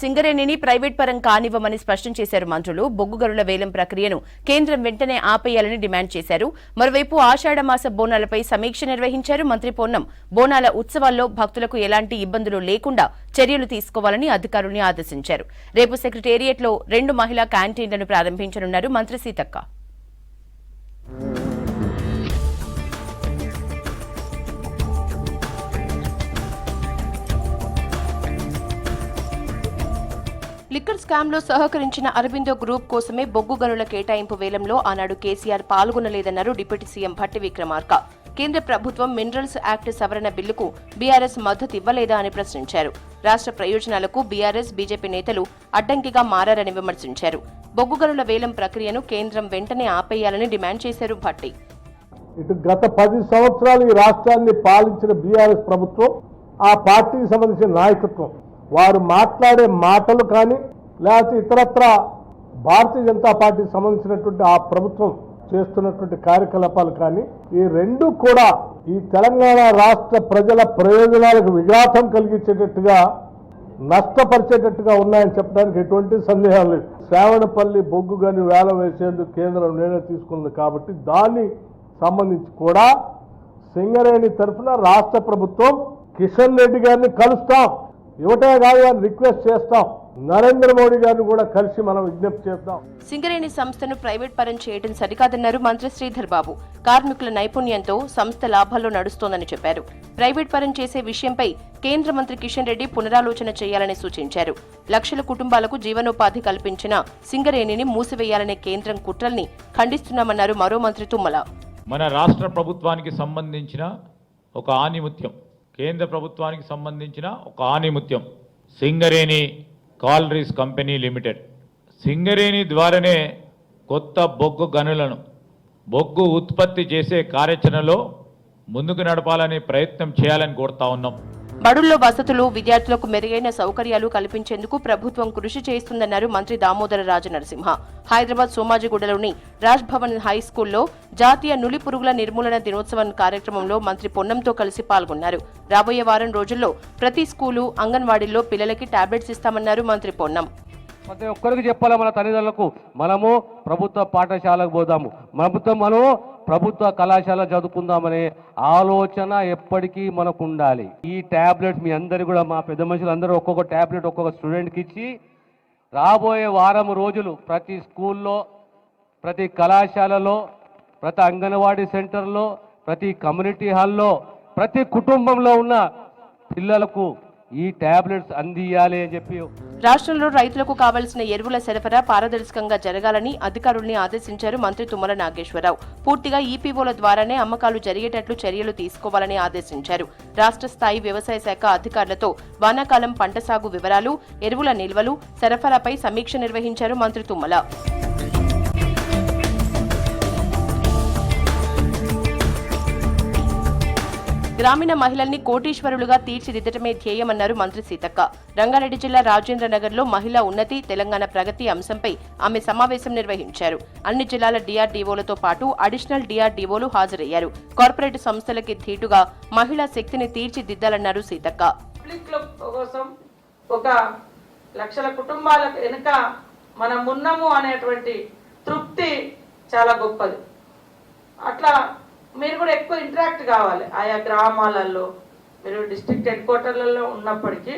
సింగరేణిని private పరం కానివ్వమని స్పష్టం చేశారు మంత్రులు. బొగ్గు గనుల వేలం ప్రక్రియను కేంద్రం వెంటనే ఆపేయాలని డిమాండ్ చేశారు. మరోవైపు ఆషాఢమాస బోనాలపై సమీక్ష నిర్వహించారు మంత్రి పొన్నం. బోనాల ఉత్సవాల్లో భక్తులకు ఎలాంటి ఇబ్బందులు లేకుండా చర్యలు తీసుకోవాలని అధికారుల్ని ఆదేశించారు. రేపు సెక్రటేరియట్లో రెండు మహిళా క్యాంటీన్లను ప్రారంభించనున్నారు మంత్రి సీతక్క. లిక్కర్ స్కామ్లో సహకరించిన అరబిందో గ్రూప్ కోసమే బొగ్గు గనుల కేటాయింపు వేలంలో ఆనాడు కేసీఆర్ పాల్గొనలేదన్నారు డిప్యూటీ సీఎం భట్టి విక్రమార్క. కేంద్ర ప్రభుత్వం మినరల్స్ యాక్ట్ సవరణ బిల్లుకు బీఆర్ఎస్ మద్దతు ఇవ్వలేదా అని ప్రశ్నించారు. రాష్ట్ర ప్రయోజనాలకు బీఆర్ఎస్ బీజేపీ నేతలు అడ్డంకిగా మారారని విమర్శించారు. బొగ్గు గనుల వేలం ప్రక్రియను కేంద్రం వెంటనే ఆపేయాలని డిమాండ్ చేశారు భట్టి. ఇటు గత పది సంవత్సరాలు ఈ రాష్ట్రాన్ని పాలించిన బీఆర్ఎస్ ప్రభుత్వం ఆ పార్టీకి సంబంధించిన నాయకత్వం వారు మాట్లాడే మాటలు కానీ లేకపోతే ఇతరత్ర భారతీయ జనతా పార్టీకి సంబంధించినటువంటి ఆ ప్రభుత్వం చేస్తున్నటువంటి కార్యకలాపాలు కానీ ఈ రెండు కూడా ఈ తెలంగాణ రాష్ట్ర ప్రజల ప్రయోజనాలకు విఘాతం కలిగించేటట్టుగా నష్టపరిచేటట్టుగా ఉన్నాయని చెప్పడానికి ఎటువంటి సందేహం లేదు. శ్రావణపల్లి బొగ్గు గని వేల వేసేందుకు కేంద్రం నిర్ణయం తీసుకుంది కాబట్టి దాన్ని సంబంధించి కూడా సింగరేణి తరఫున రాష్ట్ర ప్రభుత్వం కిషన్ రెడ్డి గారిని కలుస్తాం. ఇవటే కాదు అని రిక్వెస్ట్ చేస్తాం. నరేంద్ర మోడీ గారిని కూడా కలిసి మనం విజ్ఞప్తి చేద్దాం. సింగరేణి సంస్థను ప్రైవేట్ పరం చేయడం సరికాదన్నారు మంత్రి శ్రీధర్ బాబు. కార్మికుల నైపుణ్యంతో సంస్థ లాభాల్లో నడుస్తోందని చెప్పారు. ప్రైవేట్ పరం చేసే విషయంపై కేంద్ర మంత్రి కిషన్ రెడ్డి పునరాలోచన చేయాలని సూచించారు. లక్షల కుటుంబాలకు జీవనోపాధి కల్పించిన సింగరేణిని మూసివేయాలనే కేంద్రం కుట్రల్ని ఖండిస్తున్నామన్నారు మరో మంత్రి తుమ్మల. మన రాష్ట్ర ప్రభుత్వానికి సంబంధించిన ఒక ఆనిముత్యం. కేంద్ర ప్రభుత్వానికి సంబంధించిన ఒక ఆనిముత్యం Singareni collieries company limited. Singareni ద్వారానే కొత్త బొగ్గు గనులను బొగ్గు ఉత్పత్తి చేసే కార్యాచరణలో ముందుకు నడపాలనే ప్రయత్నం చేయాలని కోరుతా ఉన్నాం. బడుల్లో వసతులు విద్యార్థులకు మెరుగైన సౌకర్యాలు కల్పించేందుకు ప్రభుత్వం కృషి చేస్తుందన్నారు మంత్రి దామోదర రాజనరసింహ. హైదరాబాద్ సోమాజిగూడలోని రాజ్ భవన్ హై స్కూల్లో జాతీయ నులి పురుగుల నిర్మూలన దినోత్సవం కార్యక్రమంలో మంత్రి పొన్నంతో కలిసి పాల్గొన్నారు. రాబోయే వారం రోజుల్లో ప్రతి స్కూలు అంగన్వాడీల్లో పిల్లలకి టాబ్లెట్స్ ఇస్తామన్నారు మంత్రి పొన్నం. ప్రతి ఒక్కరికి చెప్పాలి మన తల్లిదండ్రులకు? మనము ప్రభుత్వ పాఠశాలకు పోదాము. ప్రభుత్వం మనము ప్రభుత్వ కళాశాల చదువుకుందామనే ఆలోచన ఎప్పటికీ మనకు ఉండాలి ఈ ట్యాబ్లెట్ మీ అందరు కూడా మా పెద్ద మనుషులు అందరూ ఒక్కొక్క ట్యాబ్లెట్ ఒక్కొక్క స్టూడెంట్కి ఇచ్చి రాబోయే వారం రోజులు ప్రతి స్కూల్లో ప్రతి కళాశాలలో ప్రతి అంగన్వాడీ సెంటర్లో ప్రతి కమ్యూనిటీ హాల్లో ప్రతి కుటుంబంలో ఉన్న పిల్లలకు ఈ టాబ్లెట్స్ అందియాలి అని చెప్పి రాష్ట్రంలో రైతులకు కావలసిన ఎరువుల సరఫరా పారదర్శకంగా జరగాలని అధికారుల్ని ఆదేశించారు మంత్రి తుమ్మల నాగేశ్వరరావు. పూర్తిగా ఈపీఓల ద్వారానే అమ్మకాలు జరిగేటట్లు చర్యలు తీసుకోవాలని ఆదేశించారు. రాష్ట్ర స్థాయి వ్యవసాయ శాఖ అధికారులతో వానాకాలం పంట సాగు వివరాలు ఎరువుల నిల్వలు సరఫరాపై సమీక్ష నిర్వహించారు మంత్రి తుమ్మల. గ్రామీణ మహిళల్ని కోటీశ్వరులుగా తీర్చిదిద్దటమే ధ్యేయమన్నారు మంత్రి సీతక్క. రంగారెడ్డి జిల్లా రాజేంద్ర నగర్లో మహిళా ఉన్నతి తెలంగాణ ప్రగతి అంశంపై ఆమె సమావేశం నిర్వహించారు. అన్ని జిల్లాల డిఆర్డీఓలతో పాటు అడిషనల్ డిఆర్డీఓలు హాజరయ్యారు. కార్పొరేట్ సంస్థలకి ధీటుగా మహిళా శక్తిని తీర్చిదిద్దాలన్నారు సీతక్క. కోసం ఒక లక్షల కుటుంబాల వెనుక మనం ఉన్నాము అనేటువంటి తృప్తి చాలా గొప్పది. అట్లా మీరు కూడా ఎక్కువ ఇంటరాక్ట్ కావాలి. ఆయా గ్రామాలలో మీరు డిస్ట్రిక్ట్ హెడ్ క్వార్టర్లలో ఉన్నప్పటికీ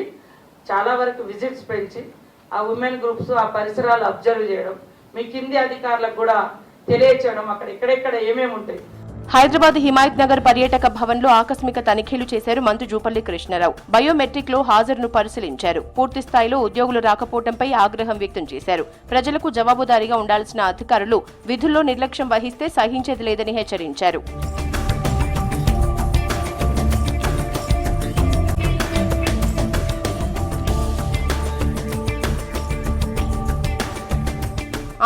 చాలా వరకు విజిట్స్ పెంచి ఆ ఉమెన్ గ్రూప్స్ ఆ పరిసరాలు అబ్జర్వ్ చేయడం మీ కింది అధికారులకు కూడా తెలియచేయడం అక్కడ ఎక్కడెక్కడ ఏమేమి ఉంటాయి? హైదరాబాద్ హిమాయత్ నగర్ పర్యాటక భవన్లో ఆకస్మిక తనిఖీలు చేశారు మంత్రి జూపల్లి కృష్ణారావు. బయోమెట్రిక్లో హాజరును పరిశీలించారు. పూర్తి స్థాయిలో ఉద్యోగులు రాకపోవడంపై ఆగ్రహం వ్యక్తం చేశారు. ప్రజలకు జవాబుదారీగా ఉండాల్సిన అధికారులు విధుల్లో నిర్లక్ష్యం వహిస్తే సహించేది లేదని హెచ్చరించారు.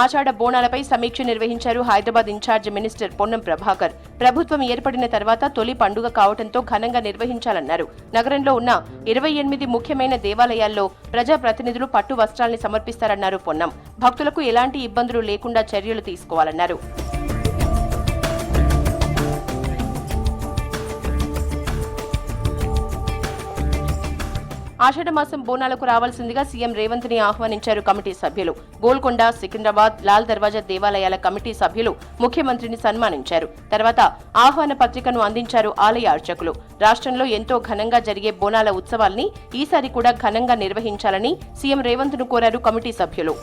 ఆషాఢ బోనాలపై సమీక్ష నిర్వహించారు హైదరాబాద్ ఇన్ఛార్జ్ మినిస్టర్ పొన్నం ప్రభాకర్. ప్రభుత్వం ఏర్పడిన తర్వాత తొలి పండుగ కావడంతో ఘనంగా నిర్వహించాలన్నారు. నగరంలో ఉన్న ఇరవై ఎనిమిది ముఖ్యమైన దేవాలయాల్లో ప్రజాప్రతినిధులు పట్టు వస్త్రాల్ని సమర్పిస్తారన్నారు పొన్నం. భక్తులకు ఎలాంటి ఇబ్బందులు లేకుండా చర్యలు తీసుకోవాలన్నారు. ఆషాఢమాసం బోనాలకు రావాల్సిందిగా సీఎం రేవంత్ని ఆహ్వానించారు కమిటీ సభ్యులు. గోల్కొండ సికింద్రాబాద్ లాల్ దర్వాజా దేవాలయాల కమిటీ సభ్యులు ముఖ్యమంత్రిని సన్మానించారు. తర్వాత ఆహ్వాన పత్రికను అందించారు ఆలయ అర్చకులు. రాష్ట్రంలో ఎంతో ఘనంగా జరిగే బోనాల ఉత్సవాల్ని ఈసారి కూడా ఘనంగా నిర్వహించాలని సీఎం రేవంత్ను కోరారు కమిటీ సభ్యులు.